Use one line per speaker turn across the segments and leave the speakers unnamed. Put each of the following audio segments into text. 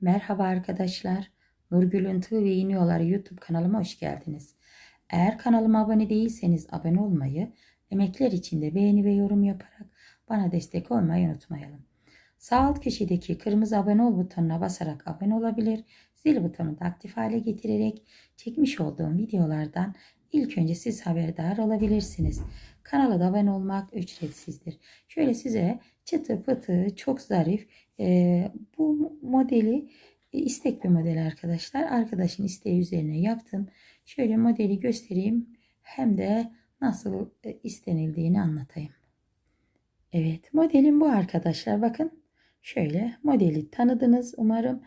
Merhaba arkadaşlar. Nurgül'ün Tığ ve İğne Yolları YouTube kanalıma hoş geldiniz. Eğer kanalıma abone değilseniz abone olmayı, emekler için de beğeni ve yorum yaparak bana destek olmayı unutmayalım. Sağ alt köşedeki kırmızı abone ol butonuna basarak abone olabilir, zil butonunu da aktif hale getirerek çekmiş olduğum videolardan ilk önce siz haberdar olabilirsiniz. Kanala da abone olmak ücretsizdir. Şöyle size çıtı pıtı çok zarif e, bu modeli e, istek bir model arkadaşlar. Arkadaşın isteği üzerine yaptım. Şöyle modeli göstereyim. Hem de nasıl e, istenildiğini anlatayım. Evet modelim bu arkadaşlar. Bakın şöyle modeli tanıdınız umarım.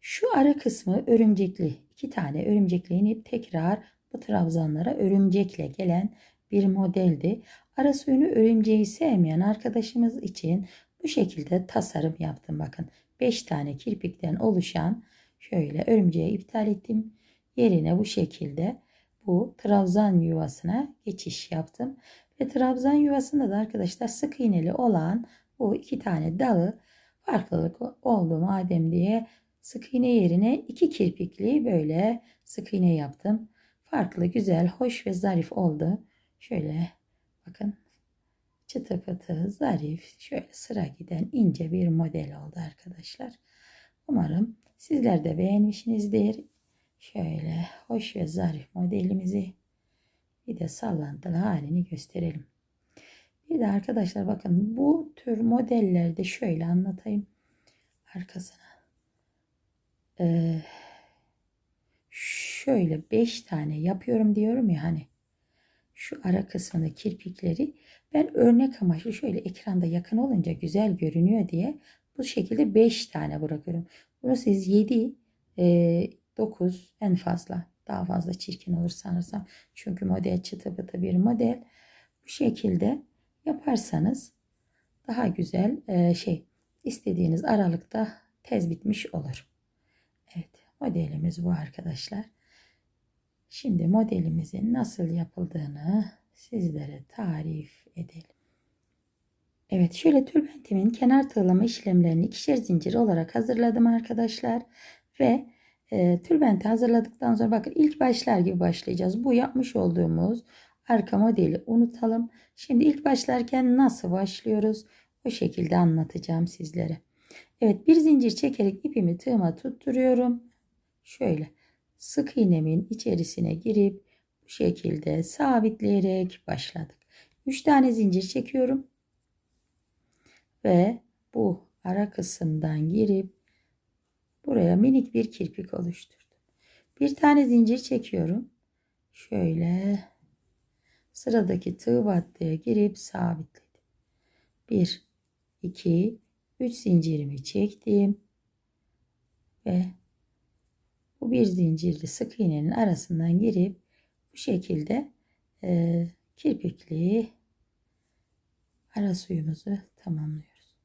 Şu ara kısmı örümcekli. iki tane örümcekle inip tekrar bu trabzanlara örümcekle gelen bir modeldi. Ara suyunu örümceği sevmeyen arkadaşımız için bu şekilde tasarım yaptım. Bakın 5 tane kirpikten oluşan şöyle örümceği iptal ettim. Yerine bu şekilde bu trabzan yuvasına geçiş yaptım. Ve trabzan yuvasında da arkadaşlar sık iğneli olan bu iki tane dalı farklılık oldu madem diye sık iğne yerine iki kirpikli böyle sık iğne yaptım. Farklı, güzel, hoş ve zarif oldu. Şöyle bakın çıtı pıtı, zarif, şöyle sıra giden ince bir model oldu arkadaşlar. Umarım sizler de beğenmişsinizdir. Şöyle hoş ve zarif modelimizi bir de sallantılı halini gösterelim. Bir de arkadaşlar bakın bu tür modellerde şöyle anlatayım arkasına. Ee, şöyle 5 tane yapıyorum diyorum ya hani şu ara kısmında kirpikleri ben örnek amaçlı şöyle ekranda yakın olunca güzel görünüyor diye bu şekilde 5 tane bırakıyorum. Bunu siz 7 9 en fazla daha fazla çirkin olur sanırsam. Çünkü model çıtı pıtı bir model. Bu şekilde yaparsanız daha güzel e, şey istediğiniz aralıkta tez bitmiş olur. Evet modelimiz bu arkadaşlar. Şimdi modelimizin nasıl yapıldığını sizlere tarif edelim. Evet şöyle tülbentimin kenar tığlama işlemlerini ikişer zincir olarak hazırladım arkadaşlar. Ve e, tülbenti hazırladıktan sonra bakın ilk başlar gibi başlayacağız. Bu yapmış olduğumuz arka modeli unutalım. Şimdi ilk başlarken nasıl başlıyoruz? O şekilde anlatacağım sizlere. Evet bir zincir çekerek ipimi tığıma tutturuyorum. Şöyle sık iğnemin içerisine girip bu şekilde sabitleyerek başladık. 3 tane zincir çekiyorum. Ve bu ara kısımdan girip buraya minik bir kirpik oluşturdum. Bir tane zincir çekiyorum. Şöyle sıradaki tığ battıya girip sabitledim. 1 2 3 zincirimi çektim ve bu bir zincirli sık iğnenin arasından girip bu şekilde e, kirpikli ara suyumuzu tamamlıyoruz.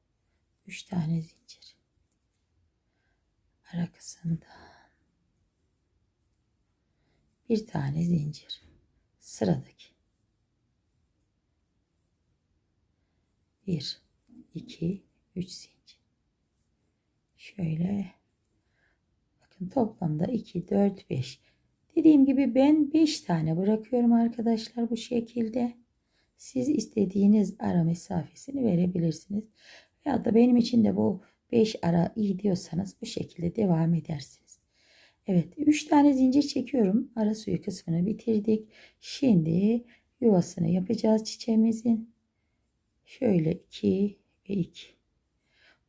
3 tane zincir. Ara kısımda bir tane zincir. Sıradaki 1 2 3 zincir. Şöyle Bakın toplamda 2, 4, 5. Dediğim gibi ben 5 tane bırakıyorum arkadaşlar bu şekilde. Siz istediğiniz ara mesafesini verebilirsiniz. Ya da benim için de bu 5 ara iyi diyorsanız bu şekilde devam edersiniz. Evet 3 tane zincir çekiyorum. Ara suyu kısmını bitirdik. Şimdi yuvasını yapacağız çiçeğimizin. Şöyle 2 ve 2.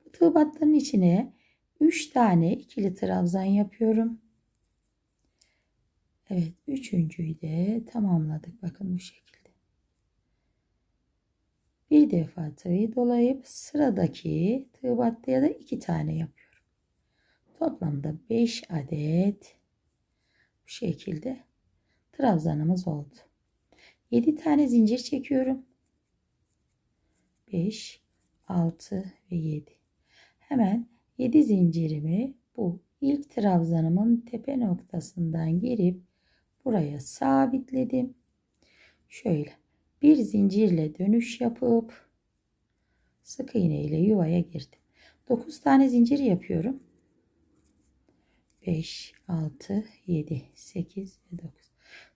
Bu tığ battının içine 3 tane ikili trabzan yapıyorum. Evet üçüncüyü de tamamladık. Bakın bu şekilde. Bir defa tığı dolayıp sıradaki tığ battıya da 2 tane yapıyorum. Toplamda 5 adet bu şekilde trabzanımız oldu. 7 tane zincir çekiyorum. 5, 6 ve 7. Hemen 7 zincirimi bu ilk trabzanımın tepe noktasından girip buraya sabitledim. Şöyle bir zincirle dönüş yapıp sık iğne ile yuvaya girdim. 9 tane zincir yapıyorum. 5, 6, 7, 8 ve 9.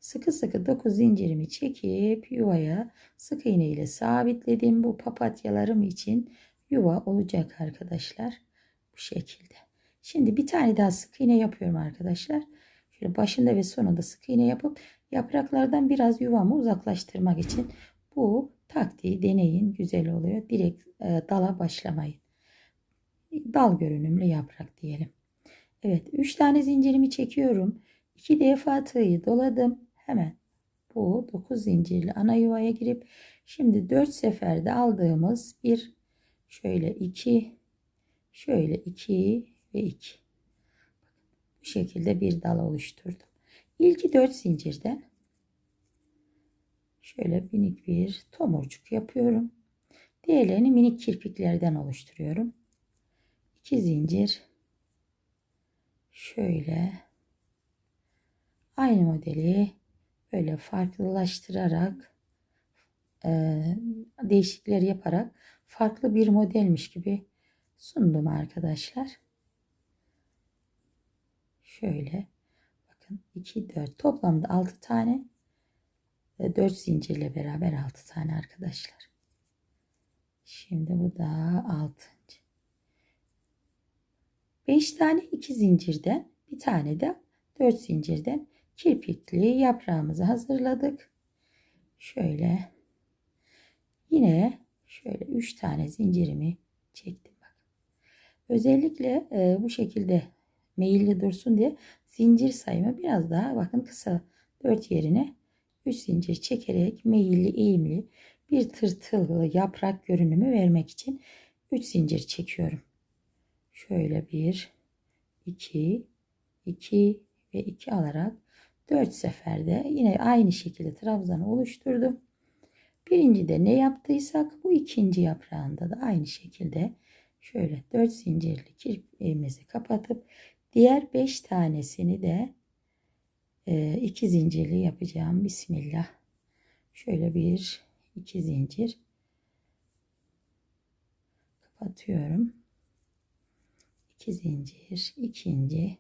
Sıkı sıkı 9 zincirimi çekip yuvaya sık iğne ile sabitledim. Bu papatyalarım için yuva olacak arkadaşlar. Bu şekilde. Şimdi bir tane daha sık iğne yapıyorum arkadaşlar. Şöyle başında ve sonunda sık iğne yapıp yapraklardan biraz yuvamı uzaklaştırmak için bu taktiği deneyin. Güzel oluyor. Direkt e, dala başlamayın. Dal görünümlü yaprak diyelim. Evet 3 tane zincirimi çekiyorum. 2 defa tığı doladım. Hemen bu 9 zincirli ana yuvaya girip şimdi 4 seferde aldığımız bir şöyle 2 şöyle 2 ve 2 bu şekilde bir dal oluşturdum. İlki 4 zincirden şöyle minik bir tomurcuk yapıyorum. Diğerlerini minik kirpiklerden oluşturuyorum. 2 zincir şöyle aynı modeli böyle farklılaştırarak e, değişiklikler yaparak farklı bir modelmiş gibi sundum arkadaşlar. Şöyle bakın 2 4 toplamda 6 tane 4 zincirle beraber 6 tane arkadaşlar. Şimdi bu da 6. 5 tane 2 zincirden bir tane de 4 zincirden kirpikli yaprağımızı hazırladık. Şöyle yine şöyle 3 tane zincirimi çektim. Özellikle e, bu şekilde meyilli dursun diye zincir sayımı biraz daha bakın kısa 4 yerine 3 zincir çekerek meyilli eğimli bir tırtıllı yaprak görünümü vermek için 3 zincir çekiyorum. Şöyle 1 2 2 ve 2 alarak 4 seferde yine aynı şekilde trabzanı oluşturdum. Birinci de ne yaptıysak bu ikinci yaprağında da aynı şekilde şöyle 4 zincirli kirpiğimizi kapatıp diğer 5 tanesini de 2 e, zincirli yapacağım. Bismillah. Şöyle bir 2 zincir kapatıyorum. 2 zincir, ikinci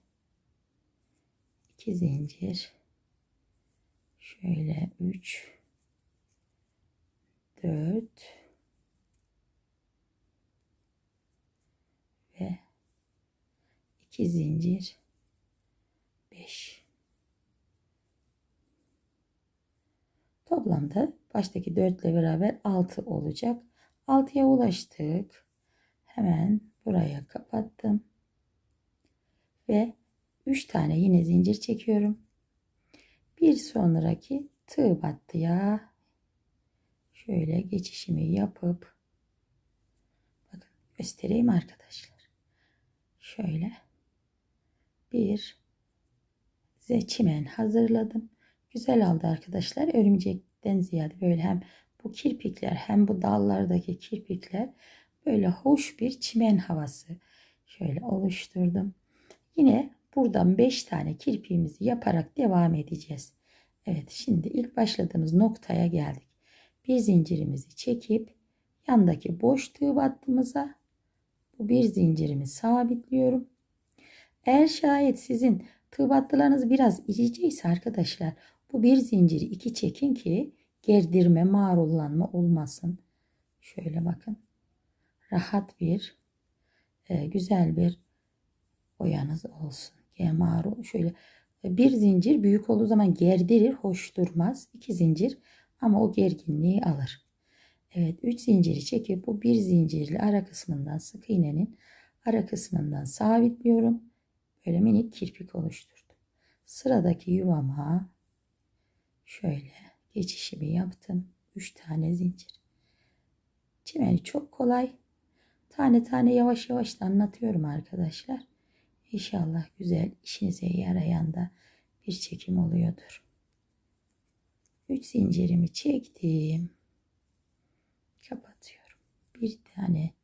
2 zincir şöyle 3 4 ve 2 zincir. 5 toplamda baştaki 4 ile beraber 6 olacak. 6'ya ulaştık. Hemen buraya kapattım. Ve 3 tane yine zincir çekiyorum. Bir sonraki tığ battıya şöyle geçişimi yapıp bakın göstereyim arkadaşlar. Şöyle bir çimen hazırladım. Güzel oldu arkadaşlar. Örümcekten ziyade böyle hem bu kirpikler hem bu dallardaki kirpikler böyle hoş bir çimen havası şöyle oluşturdum. Yine Buradan 5 tane kirpiğimizi yaparak devam edeceğiz. Evet şimdi ilk başladığımız noktaya geldik. Bir zincirimizi çekip yandaki boş tığ battığımıza bu bir zincirimi sabitliyorum. Eğer şayet sizin tığ battılarınız biraz iriceyse arkadaşlar bu bir zinciri iki çekin ki gerdirme, mağrullanma olmasın. Şöyle bakın. Rahat bir, e, güzel bir boyanız olsun maru şöyle bir zincir büyük olduğu zaman gerdirir, hoş durmaz. İki zincir ama o gerginliği alır. Evet, üç zinciri çekip bu bir zincirli ara kısmından sık iğnenin ara kısmından sabitliyorum. Böyle minik kirpik oluşturdum. Sıradaki yuvama şöyle geçişimi yaptım. Üç tane zincir. Çimeni çok kolay. Tane tane yavaş yavaş da anlatıyorum arkadaşlar. İnşallah güzel işinize yarayan da bir çekim oluyordur. 3 zincirimi çektim. Kapatıyorum. Bir tane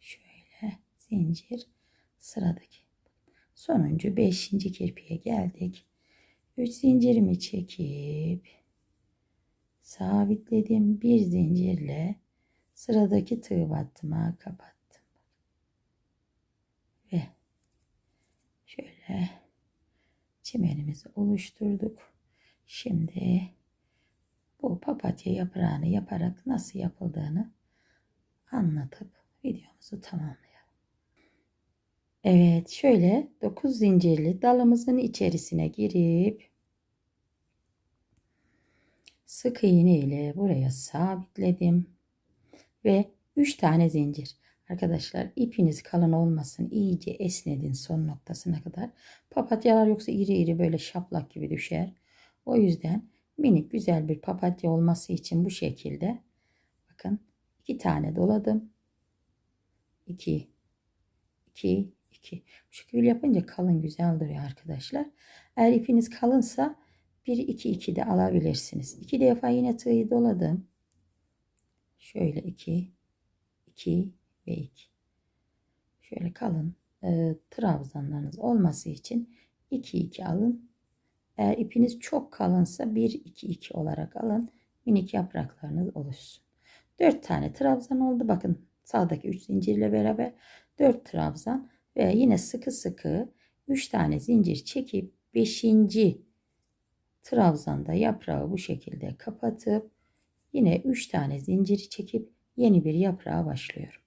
şöyle zincir sıradaki. Sonuncu 5. kirpiğe geldik. 3 zincirimi çekip sabitledim. Bir zincirle sıradaki tığ battıma kapat. Şöyle çimenimizi oluşturduk. Şimdi bu papatya yaprağını yaparak nasıl yapıldığını anlatıp videomuzu tamamlayalım. Evet şöyle 9 zincirli dalımızın içerisine girip sık iğne ile buraya sabitledim ve 3 tane zincir. Arkadaşlar ipiniz kalın olmasın iyice esnedin son noktasına kadar. Papatyalar yoksa iri iri böyle şaplak gibi düşer. O yüzden minik güzel bir papatya olması için bu şekilde bakın iki tane doladım. 2 2 2 bu şekilde yapınca kalın güzel duruyor arkadaşlar. Eğer ipiniz kalınsa 1 2 2 de alabilirsiniz. 2 defa yine tığı doladım. Şöyle 2 2 ve 2. Şöyle kalın e, trabzanlarınız olması için 2 2 alın. Eğer ipiniz çok kalınsa 1 2 2 olarak alın. Minik yapraklarınız oluşsun. 4 tane trabzan oldu. Bakın sağdaki 3 zincirle beraber 4 trabzan ve yine sıkı sıkı 3 tane zincir çekip 5. trabzanda yaprağı bu şekilde kapatıp yine 3 tane zinciri çekip yeni bir yaprağa başlıyorum.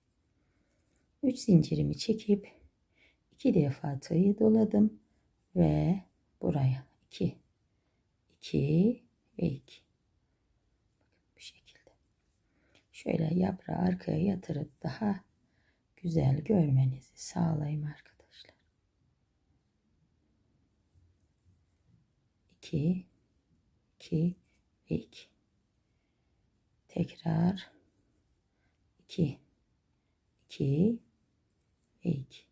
3 zincirimi çekip 2 defa tığı doladım ve buraya 2 2 ve 2 bu şekilde şöyle yaprağı arkaya yatırıp daha güzel görmenizi sağlayayım arkadaşlar. 2 2 ve 2 tekrar 2 2 ve 2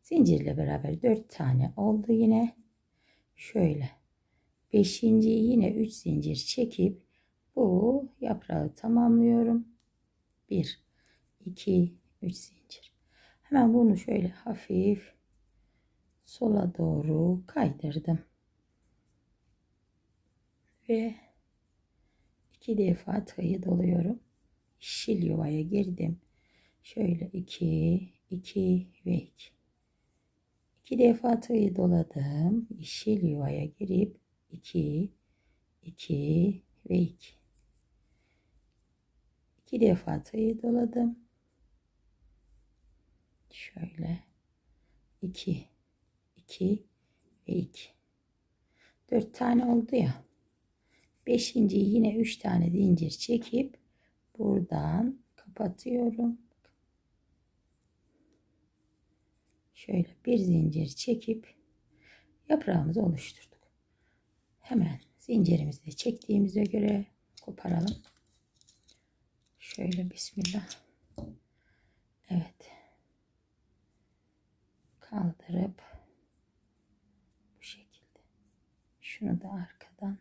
zincirle beraber 4 tane oldu yine. Şöyle 5. yine 3 zincir çekip bu yaprağı tamamlıyorum. 1 2 3 zincir hemen bunu şöyle hafif sola doğru kaydırdım ve iki defa tığı doluyorum yeşil yuvaya girdim. Şöyle 2, 2 ve 2. İki defa tığı doladım. Yeşil yuvaya girip 2, 2 ve 2. İki defa tığı doladım. Şöyle 2, 2 ve 2. 4 tane oldu ya. Beşinci yine 3 tane zincir çekip buradan kapatıyorum. Şöyle bir zincir çekip yaprağımızı oluşturduk. Hemen zincirimizi de çektiğimize göre koparalım. Şöyle bismillah. Evet. Kaldırıp bu şekilde. Şunu da arkadan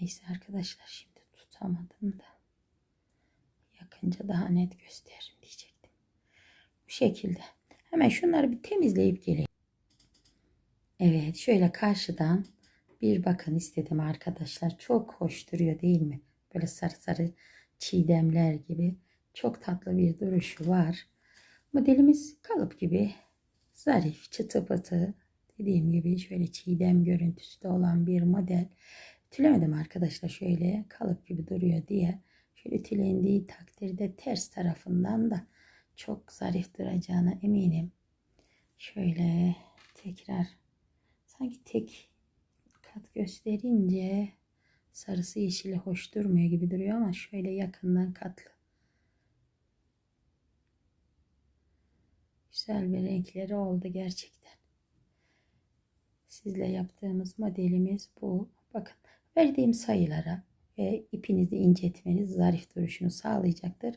Neyse arkadaşlar şimdi tutamadım da yakınca daha net gösteririm diyecektim. Bu şekilde. Hemen şunları bir temizleyip geleyim. Evet şöyle karşıdan bir bakın istedim arkadaşlar. Çok hoş duruyor değil mi? Böyle sarı sarı çiğdemler gibi. Çok tatlı bir duruşu var. Modelimiz kalıp gibi zarif, çıtı pıtı dediğim gibi şöyle çiğdem görüntüsü de olan bir model. Ütülemedim arkadaşlar şöyle kalıp gibi duruyor diye. Şöyle ütülendiği takdirde ters tarafından da çok zarif duracağına eminim. Şöyle tekrar sanki tek kat gösterince sarısı yeşili hoş durmuyor gibi duruyor ama şöyle yakından katlı. Güzel bir renkleri oldu gerçekten. Sizle yaptığımız modelimiz bu. Bakın verdiğim sayılara ve ipinizi incetmeniz zarif duruşunu sağlayacaktır.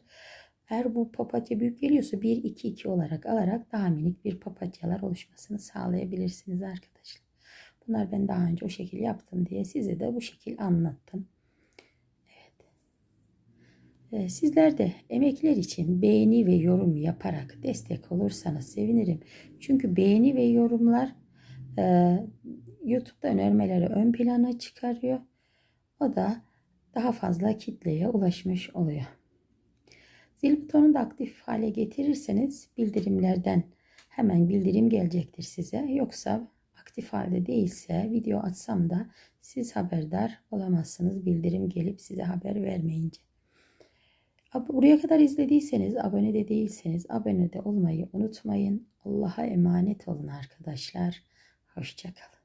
Eğer bu papatya büyük geliyorsa 1-2-2 olarak alarak daha minik bir papatyalar oluşmasını sağlayabilirsiniz arkadaşlar. Bunlar ben daha önce o şekilde yaptım diye size de bu şekilde anlattım. Ee, sizler de emekler için beğeni ve yorum yaparak destek olursanız sevinirim. Çünkü beğeni ve yorumlar e, YouTube'da önermeleri ön plana çıkarıyor. O da daha fazla kitleye ulaşmış oluyor. Zil butonunu da aktif hale getirirseniz bildirimlerden hemen bildirim gelecektir size. Yoksa aktif halde değilse video atsam da siz haberdar olamazsınız bildirim gelip size haber vermeyince. Buraya kadar izlediyseniz, abone de değilseniz abone de olmayı unutmayın. Allah'a emanet olun arkadaşlar. Hoşçakalın.